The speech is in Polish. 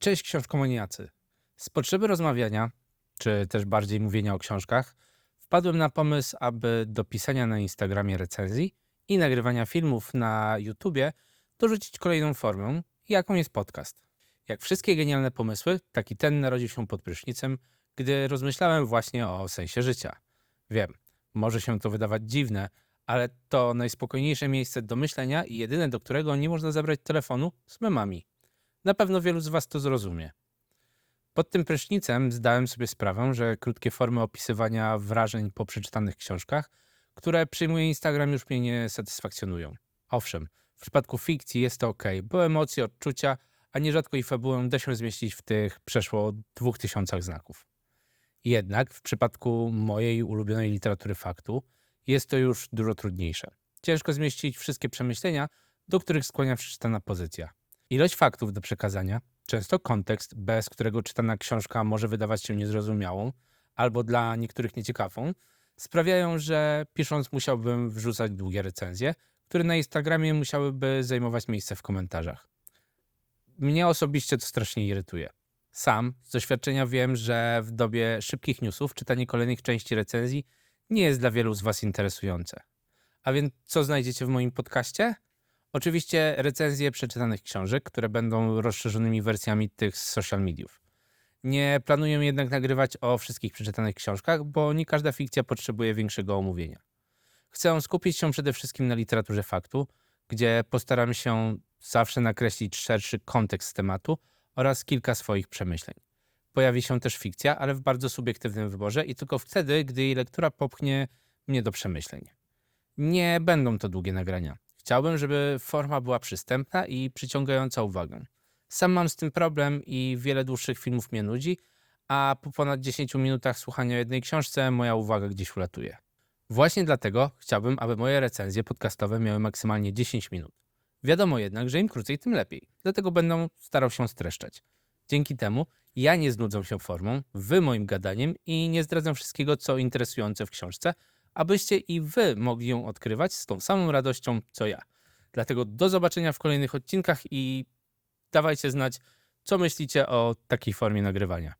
Cześć książkomaniacy. Z potrzeby rozmawiania, czy też bardziej mówienia o książkach, wpadłem na pomysł, aby do pisania na Instagramie recenzji i nagrywania filmów na YouTubie dorzucić kolejną formę, jaką jest podcast. Jak wszystkie genialne pomysły, taki ten narodził się pod prysznicem, gdy rozmyślałem właśnie o sensie życia. Wiem, może się to wydawać dziwne, ale to najspokojniejsze miejsce do myślenia i jedyne, do którego nie można zabrać telefonu z memami. Na pewno wielu z Was to zrozumie. Pod tym prysznicem zdałem sobie sprawę, że krótkie formy opisywania wrażeń po przeczytanych książkach, które przyjmuje Instagram, już mnie nie satysfakcjonują. Owszem, w przypadku fikcji jest to ok, bo emocje, odczucia, a nierzadko i fabułę da się zmieścić w tych przeszło dwóch tysiącach znaków. Jednak w przypadku mojej ulubionej literatury faktu jest to już dużo trudniejsze. Ciężko zmieścić wszystkie przemyślenia, do których skłania przeczytana pozycja. Ilość faktów do przekazania, często kontekst, bez którego czytana książka może wydawać się niezrozumiałą albo dla niektórych nieciekawą, sprawiają, że pisząc musiałbym wrzucać długie recenzje, które na Instagramie musiałyby zajmować miejsce w komentarzach. Mnie osobiście to strasznie irytuje. Sam z doświadczenia wiem, że w dobie szybkich newsów czytanie kolejnych części recenzji nie jest dla wielu z Was interesujące. A więc co znajdziecie w moim podcaście? Oczywiście recenzje przeczytanych książek, które będą rozszerzonymi wersjami tych z social mediów. Nie planuję jednak nagrywać o wszystkich przeczytanych książkach, bo nie każda fikcja potrzebuje większego omówienia. Chcę skupić się przede wszystkim na literaturze faktu, gdzie postaram się zawsze nakreślić szerszy kontekst tematu oraz kilka swoich przemyśleń. Pojawi się też fikcja, ale w bardzo subiektywnym wyborze i tylko wtedy, gdy jej lektura popchnie mnie do przemyśleń. Nie będą to długie nagrania. Chciałbym, żeby forma była przystępna i przyciągająca uwagę. Sam mam z tym problem i wiele dłuższych filmów mnie nudzi, a po ponad 10 minutach słuchania jednej książce moja uwaga gdzieś ulatuje. Właśnie dlatego chciałbym, aby moje recenzje podcastowe miały maksymalnie 10 minut. Wiadomo jednak, że im krócej, tym lepiej. Dlatego będę starał się streszczać. Dzięki temu ja nie znudzę się formą, wy moim gadaniem i nie zdradzam wszystkiego, co interesujące w książce, abyście i wy mogli ją odkrywać z tą samą radością, co ja. Dlatego do zobaczenia w kolejnych odcinkach i dawajcie znać, co myślicie o takiej formie nagrywania.